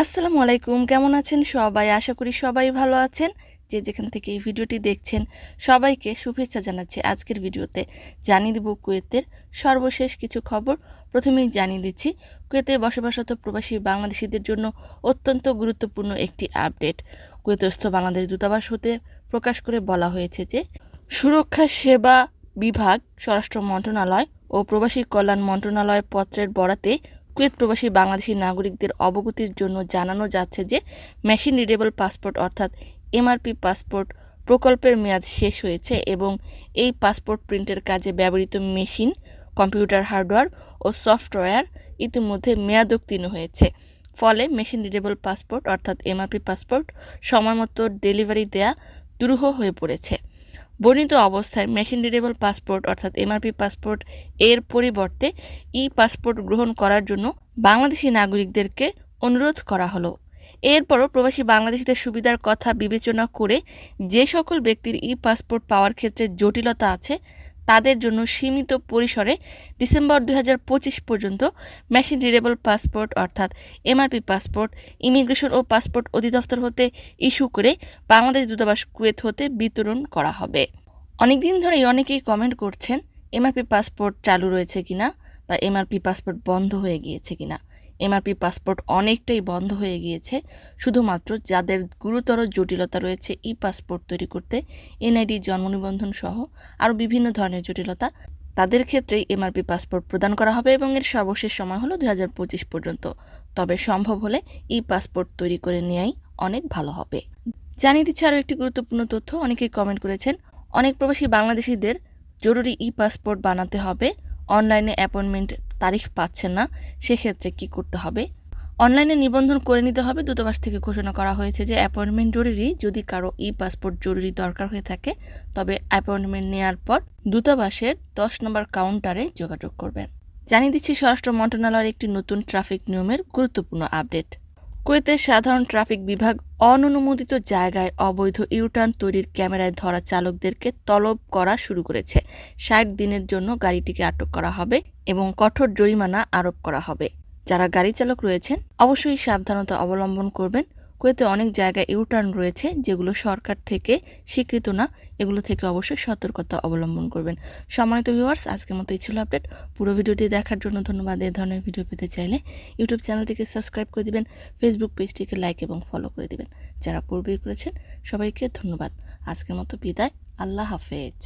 আসসালামু আলাইকুম, কেমন আছেন সবাই? আশা করি সবাই ভালো আছেন। যে যেখান থেকে এই ভিডিওটি দেখছেন, সবাইকে শুভেচ্ছা জানাচ্ছি আজকের ভিডিওতে। জানিয়ে দিব কুয়েতের সর্বশেষ কিছু খবর। প্রথমেই জানিয়ে দিচ্ছি, কুয়েতে বসবাসরত প্রবাসী বাংলাদেশিদের জন্য অত্যন্ত গুরুত্বপূর্ণ একটি আপডেট। কুয়েতস্থ বাংলাদেশ দূতাবাস হতে প্রকাশ করে বলা হয়েছে যে, সুরক্ষা সেবা বিভাগ, স্বরাষ্ট্র মন্ত্রণালয় ও প্রবাসী কল্যাণ মন্ত্রণালয় পত্রের বরাতে কুয়েত প্রবাসী বাংলাদেশি নাগরিকদের অবগতির জন্য জানানো যাচ্ছে যে মেশিন রিডেবল পাসপোর্ট অর্থাৎ এমআরপি পাসপোর্ট প্রকল্পের মেয়াদ শেষ হয়েছে এবং এই পাসপোর্ট প্রিন্টের কাজে ব্যবহৃত মেশিন, কম্পিউটার হার্ডওয়্যার ও সফটওয়্যার ইতিমধ্যে মেয়াদোত্তীর্ণ হয়েছে। ফলে মেশিন রিডেবল পাসপোর্ট অর্থাৎ এমআরপি পাসপোর্ট সময়মতো ডেলিভারি দেয়া দুরূহ হয়ে পড়েছে। বর্ণিত অবস্থায় মেশিন রিডেবল পাসপোর্ট অর্থাৎ এমআরপি পাসপোর্ট এর পরিবর্তে ই পাসপোর্ট গ্রহণ করার জন্য বাংলাদেশি নাগরিকদেরকে অনুরোধ করা হলো। এরপরও প্রবাসী বাংলাদেশিদের সুবিধার কথা বিবেচনা করে যে সকল ব্যক্তির ই পাসপোর্ট পাওয়ার ক্ষেত্রে জটিলতা আছে তাদের জন্য সীমিত পরিসরে ডিসেম্বর দু হাজার পঁচিশ পর্যন্ত মেশিন রিডেবল পাসপোর্ট অর্থাৎ এমআরপি পাসপোর্ট, ইমিগ্রেশন ও পাসপোর্ট অধিদপ্তর হতে ইস্যু করে বাংলাদেশ দূতাবাস কুয়েত হতে বিতরণ করা হবে। অনেকদিন ধরেই অনেকেই কমেন্ট করছেন, এমআরপি পাসপোর্ট চালু রয়েছে কিনা বা এমআরপি পাসপোর্ট বন্ধ হয়ে গিয়েছে কিনা। এমআরপি পাসপোর্ট অনেকটাই বন্ধ হয়ে গিয়েছে। শুধুমাত্র যাদের গুরুতর জটিলতা রয়েছে ই পাসপোর্ট তৈরি করতে, এনআইডি, জন্ম নিবন্ধন সহ আরও বিভিন্ন ধরনের জটিলতা, তাদের ক্ষেত্রেই এমআরপি পাসপোর্ট প্রদান করা হবে এবং এর সর্বশেষ সময় হলো দু হাজার পঁচিশ পর্যন্ত। তবে সম্ভব হলে ই পাসপোর্ট তৈরি করে নেওয়াই অনেক ভালো হবে। জানিয়ে দিচ্ছে আরও একটি গুরুত্বপূর্ণ তথ্য, অনেকেই কমেন্ট করেছেন, অনেক প্রবাসী বাংলাদেশিদের জরুরি ই পাসপোর্ট বানাতে হবে, অনলাইনে অ্যাপয়েন্টমেন্ট তারিখ পাচ্ছেন না, সেক্ষেত্রে কি করতে হবে? অনলাইনে নিবন্ধন করে নিতে হবে। দূতাবাস থেকে ঘোষণা করা হয়েছে যে অ্যাপয়েন্টমেন্ট জরুরি। যদি কারও ই পাসপোর্ট জরুরি দরকার হয়ে থাকে, তবে অ্যাপয়েন্টমেন্ট নেওয়ার পর দূতাবাসের দশ নম্বর কাউন্টারে যোগাযোগ করবেন। জানিয়ে দিচ্ছি, স্বরাষ্ট্র মন্ত্রণালয়ের একটি নতুন ট্রাফিক নিয়মের গুরুত্বপূর্ণ আপডেট কুয়েতের সাধারণ ট্রাফিক বিভাগ অননুমোদিত জায়গায় অবৈধ ইউটার্ন তৈরির ক্যামেরায় ধরা চালকদেরকে তলব করা শুরু করেছে। ষাট দিনের জন্য গাড়িটিকে আটক করা হবে এবং কঠোর জরিমানা আরোপ করা হবে। যারা গাড়ি চালক রয়েছেন, অবশ্যই সাবধানতা অবলম্বন করবেন কুয়েতে অনেক জায়গায় ইউটার্ন রয়েছে যেগুলো সরকার থেকে স্বীকৃত না। এগুলো থেকে অবশ্যই সতর্কতা অবলম্বন করবেন। সম্মানিত ভিউয়ার্স আজকের মতো এই ছিল আপডেট পুরো ভিডিওটি দেখার জন্য ধন্যবাদ। এ ধরনের ভিডিও পেতে চাইলে ইউটিউব চ্যানেলটিকে সাবস্ক্রাইব করে দিবেন ফেসবুক পেজটিকে লাইক এবং ফলো করে দিবেন। যারা পূর্বেই করেছেন, সবাইকে ধন্যবাদ। আজকের মতো বিদায়। আল্লাহ হাফেজ।